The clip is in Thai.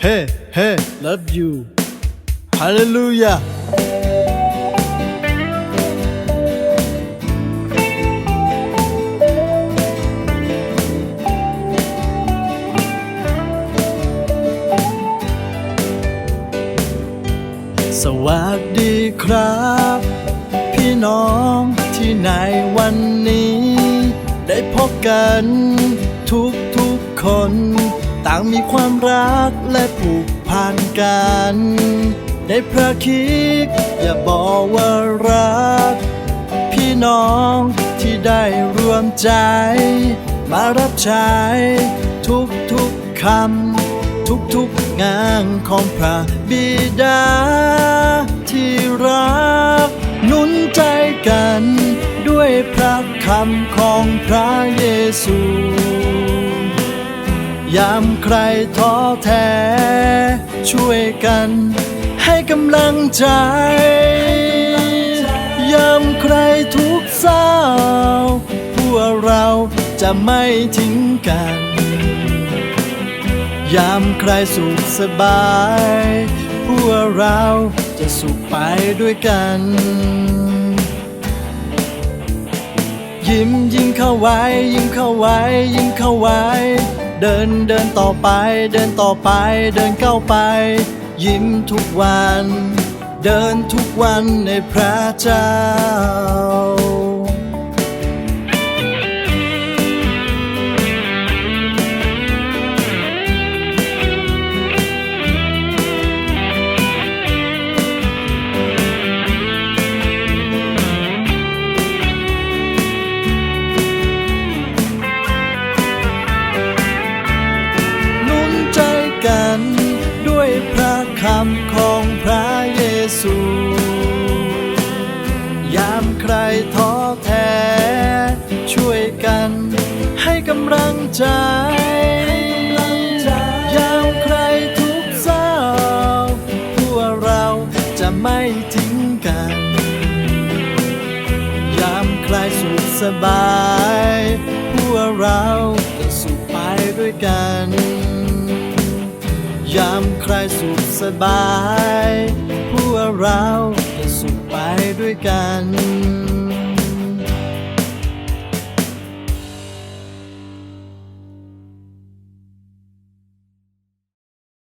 Hey Hey love you Hallelujah สวัสดีครับ พี่น้องที่ในวันนี้ ได้พบกันทุกทุกๆคน ต่างมีความรักและผูกพันกัน ได้พระคิดอย่าบอกว่ารัก พี่น้องที่ได้รวมใจ มารับใช้ทุกทุกๆคำ ทุกทุกๆงานของพระบิดา ที่รักนุนใจกัน ด้วยพระคำของพระเยซู ยามใครท้อแท้ ช่วยกัน ให้กำลังใจ ยามใครทุกข์เศร้า พวกเราจะไม่ทิ้งกัน ยามใครสุขสบาย พวกเราจะสุขไปด้วยกัน ยิ้มยิ้มเข้าไว้ ยิ้มเข้าไว้ ยิ้มเข้าไว้ เดินเดินต่อไป เดินต่อไป เดินเข้าไป ยิ้มทุกวัน เดินทุกวันในพระเจ้า คำของพระเยซู ยามใครท้อแท้ ช่วยกันให้กำลังใจยามใครทุกข์เศร้าพวกเราจะไม่ทิ้งกัน ยามใครสุขสบาย ยามใครสุขสบาย พวกเราจะสุขไปด้วยกัน